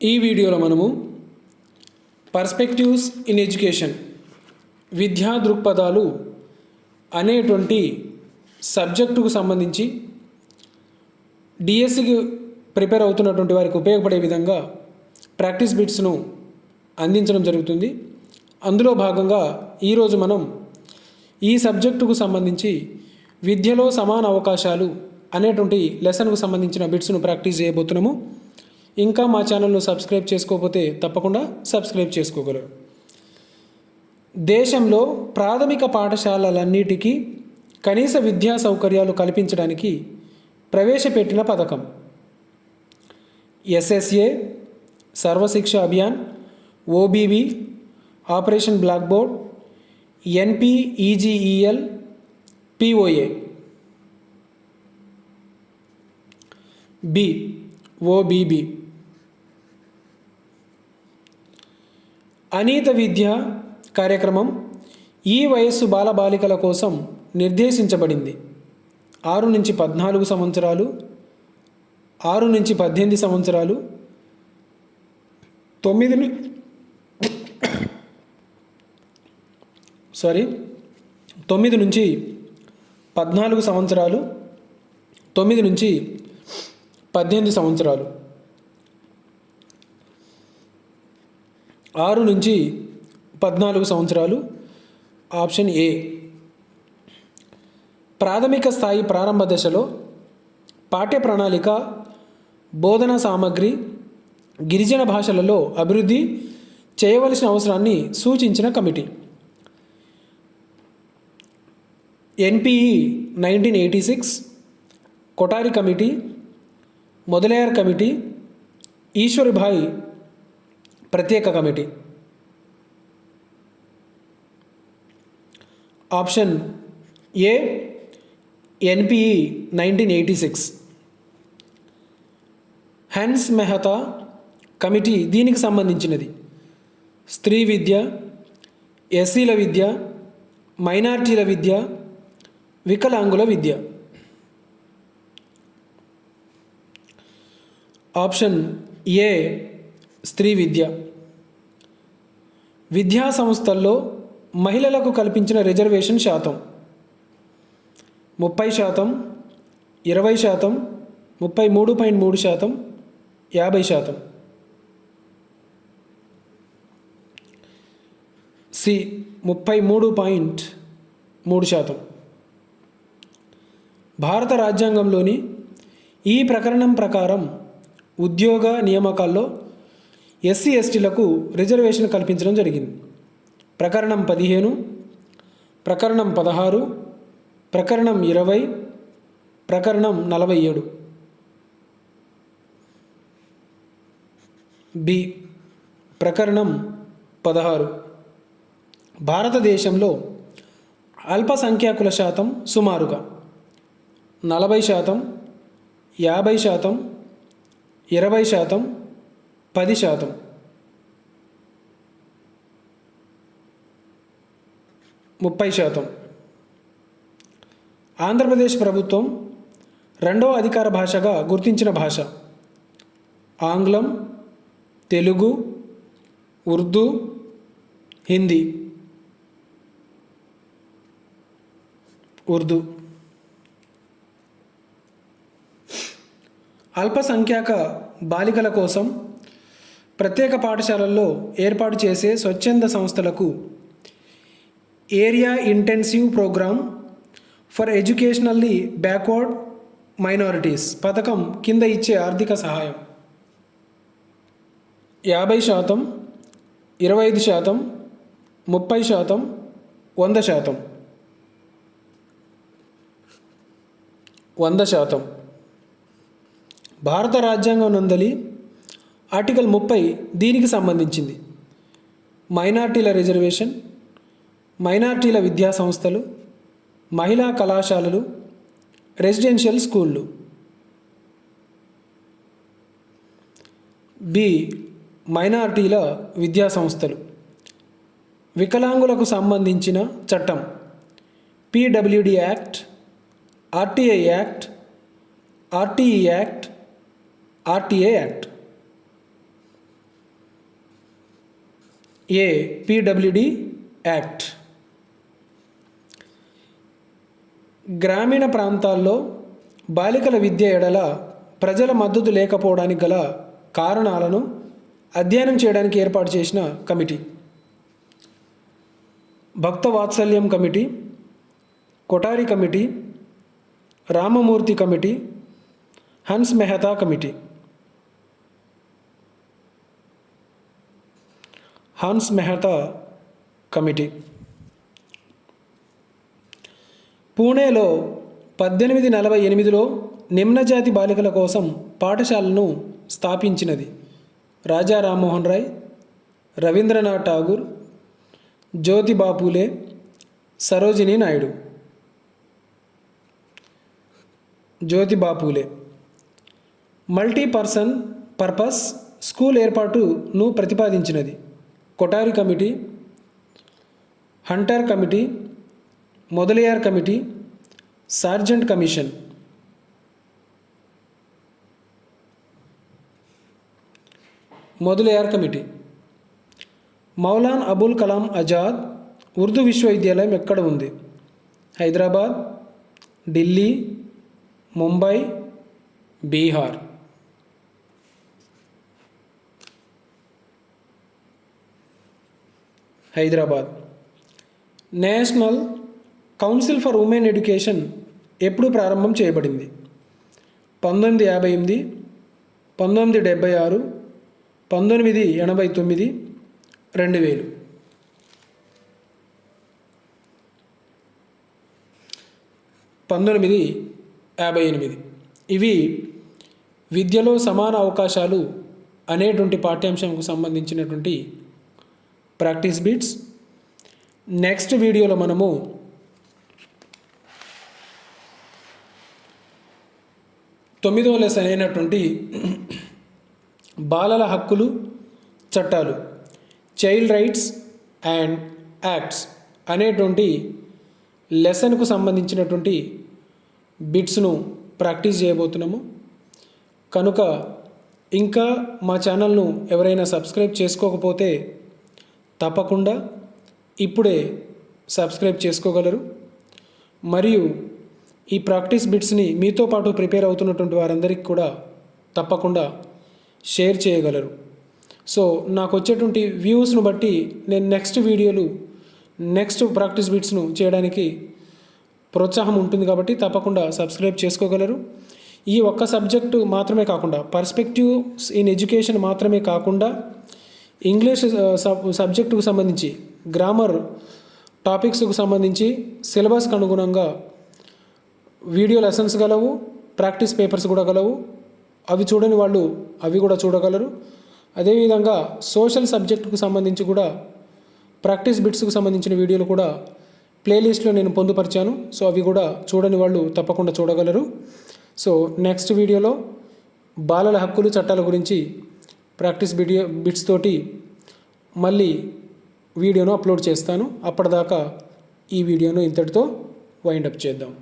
ఈ వీడియోలో మనము పర్స్పెక్టివ్స్ ఇన్ ఎడ్యుకేషన్ విద్యా దృక్పథాలు అనేటువంటి సబ్జెక్టుకు సంబంధించి డిఎస్సికి ప్రిపేర్ అవుతున్నటువంటి వారికి ఉపయోగపడే విధంగా ప్రాక్టీస్ బిట్స్ను అందించడం జరుగుతుంది. అందులో భాగంగా ఈరోజు మనం ఈ సబ్జెక్టుకు సంబంధించి విద్యలో సమాన అవకాశాలు అనేటువంటి లెసన్కు సంబంధించిన బిట్స్ను ప్రాక్టీస్ చేయబోతున్నాము. ఇంకా మా ఛానల్ను సబ్స్క్రైబ్ చేసుకోకపోతే తప్పకుండా సబ్స్క్రైబ్ చేసుకోగలరు. దేశంలో ప్రాథమిక పాఠశాలలన్నిటికీ కనీస విద్యా సౌకర్యాలు కల్పించడానికి ప్రవేశపెట్టిన పథకం. SSA Sarva Shiksha Abhiyan OBB operation blackboard NPEGEL POA. B OBB. అనీత విద్య కార్యక్రమం ఈ వయస్సు బాలబాలికల కోసం నిర్దేశించబడింది. ఆరు నుంచి పద్నాలుగు సంవత్సరాలు ఆరు నుంచి పద్దెనిమిది సంవత్సరాలు తొమ్మిది సారీ తొమ్మిది నుంచి పద్నాలుగు సంవత్సరాలు తొమ్మిది నుంచి పద్దెనిమిది సంవత్సరాలు. ఆరు నుంచి పద్నాలుగు సంవత్సరాలు ఆప్షన్ ఏ. ప్రాథమిక స్థాయి ప్రారంభ దశలో పాఠ్య ప్రణాళిక బోధనా సామగ్రి గిరిజన భాషలలో అభివృద్ధి చేయవలసిన అవసరాన్ని సూచించిన committee. NPE nineteen eighty six Kothari committee Mudaliar committee Ishwarbhai ప్రత్యేక committee. Option A NPE nineteen eighty six. Hansa Mehta committee దీనికి సంబంధించినది. స్త్రీ విద్య ఎస్సీల విద్య మైనార్టీల విద్య వికలాంగుల విద్య. ఆప్షన్ ఏ స్త్రీ విద్య. విద్యా సంస్థల్లో మహిళలకు కల్పించిన రిజర్వేషన్ శాతం ముప్పై శాతం ఇరవై శాతం ముప్పై మూడు పాయింట్ మూడు శాతం యాభై శాతం. సి ముప్పై మూడు పాయింట్ మూడు శాతం. భారత రాజ్యాంగంలోని ఈ ప్రకరణం ప్రకారం ఉద్యోగ నియామకాల్లో ఎస్సీ ఎస్టీలకు రిజర్వేషన్ కల్పించడం జరిగింది. ప్రకరణం పదిహేను ప్రకరణం పదహారు ప్రకరణం ఇరవై ప్రకరణం నలభై ఏడు. బి. ప్రకరణం పదహారు. భారతదేశంలో అల్పసంఖ్యాకుల శాతం సుమారుగా నలభై శాతం యాభై శాతం ఇరవై శాతం పది శాతం. ముప్పై శాతం. ఆంధ్రప్రదేశ్ ప్రభుత్వం రెండవ అధికార భాషగా గుర్తించిన భాష. ఆంగ్లం తెలుగు ఉర్దూ హిందీ. ఉర్దూ. అల్పసంఖ్యాక బాలికల కోసం ప్రత్యేక పాఠశాలల్లో ఏర్పాటు చేసే స్వచ్ఛంద సంస్థలకు area intensive programme for educationally backward minorities పథకం కింద ఇచ్చే ఆర్థిక సహాయం. యాభై శాతం ఇరవై ఐదు శాతం ముప్పై శాతం వంద శాతం. వంద శాతం. భారత రాజ్యాంగం నందలి ఆర్టికల్ ముప్పై దీనికి సంబంధించింది. మైనార్టీల రిజర్వేషన్ మైనార్టీల విద్యా సంస్థలు మహిళా కళాశాలలు రెసిడెన్షియల్ స్కూళ్ళు. బి. మైనార్టీల విద్యా సంస్థలు. వికలాంగులకు సంబంధించిన చట్టం. PWD act RTI act RTE act RTA act. A PWD act గ్రామీణ ప్రాంతాల్లో బాలికల విద్య ఎడల ప్రజల మద్దతు లేకపోవడానికి గల కారణాలను అధ్యయనం చేయడానికి ఏర్పాటు చేసిన committee. Bhaktavatsalam committee Kothari committee Ramamurthi committee Hansa Mehta committee. Hansa Mehta committee. పూణేలో పద్దెనిమిది నలభై ఎనిమిదిలో నిమ్నజాతి బాలికల కోసం పాఠశాలను స్థాపించినది Raja Rammohan Roy Rabindranath Tagore Jyotiba Phule Sarojini Naidu. Jyotiba Phule multi person purpose school ఏర్పాటును ప్రతిపాదించినది. Kothari committee Hunter committee Mudaliar committee Sargent commission. Mudaliar committee. Maulana Abul Kalam Azad Urdu విశ్వవిద్యాలయం ఎక్కడ ఉంది? Hyderabad Delhi Mumbai Bihar. Hyderabad. National Council for Women Education ఎప్పుడు ప్రారంభం చేయబడింది? పంతొమ్మిది యాభై ఎనిమిది పంతొమ్మిది డెబ్భై ఆరు పంతొమ్మిది ఎనభై తొమ్మిది రెండు వేలు. పంతొమ్మిది యాభై ఎనిమిది. ఇవి విద్యలో సమాన అవకాశాలు అనేటువంటి పాఠ్యాంశంకు సంబంధించినటువంటి ప్రాక్టీస్ బిట్స్. నెక్స్ట్ వీడియోలో మనము తొమ్మిదవ లెసన్ అయినటువంటి బాలల హక్కులు చట్టాలు చైల్డ్ రైట్స్ అండ్ యాక్ట్స్ అనేటువంటి లెసన్కు సంబంధించినటువంటి బిట్స్ను ప్రాక్టీస్ చేయబోతున్నాము. కనుక ఇంకా మా ఛానల్ను ఎవరైనా సబ్స్క్రైబ్ చేసుకోకపోతే తప్పకుండా ఇప్పుడే సబ్స్క్రైబ్ చేసుకోగలరు. మరియు ఈ ప్రాక్టీస్ బిట్స్ని మీతో పాటు ప్రిపేర్ అవుతున్నటువంటి వారందరికీ కూడా తప్పకుండా షేర్ చేయగలరు. సో నాకు వచ్చేటువంటి వ్యూస్ను బట్టి నేను నెక్స్ట్ వీడియోలు నెక్స్ట్ ప్రాక్టీస్ బిట్స్ను చేయడానికి ప్రోత్సాహం ఉంటుంది కాబట్టి తప్పకుండా సబ్స్క్రైబ్ చేసుకోగలరు. ఈ ఒక్క సబ్జెక్టు మాత్రమే కాకుండా పర్స్పెక్టివ్స్ ఇన్ ఎడ్యుకేషన్ మాత్రమే కాకుండా ఇంగ్లీష్ సబ్ సబ్జెక్టుకు సంబంధించి గ్రామర్ టాపిక్స్కు సంబంధించి సిలబస్కి అనుగుణంగా వీడియో లెసన్స్ గలవు ప్రాక్టీస్ పేపర్స్ కూడా గలవు. అవి చూడని వాళ్ళు అవి కూడా చూడగలరు. అదేవిధంగా సోషల్ సబ్జెక్టుకు సంబంధించి కూడా ప్రాక్టీస్ బిట్స్కు సంబంధించిన వీడియోలు కూడా ప్లేలిస్ట్లో నేను పొందుపరిచాను. సో అవి కూడా చూడని వాళ్ళు తప్పకుండా చూడగలరు. సో నెక్స్ట్ వీడియోలో బాలల హక్కులు చట్టాల గురించి ప్రాక్టీస్ వీడియో బిట్స్ తోటి మళ్ళీ వీడియోను అప్లోడ్ చేస్తాను. అప్పటిదాకా ఈ వీడియోను ఇంతటితో వైండప్ చేద్దాం.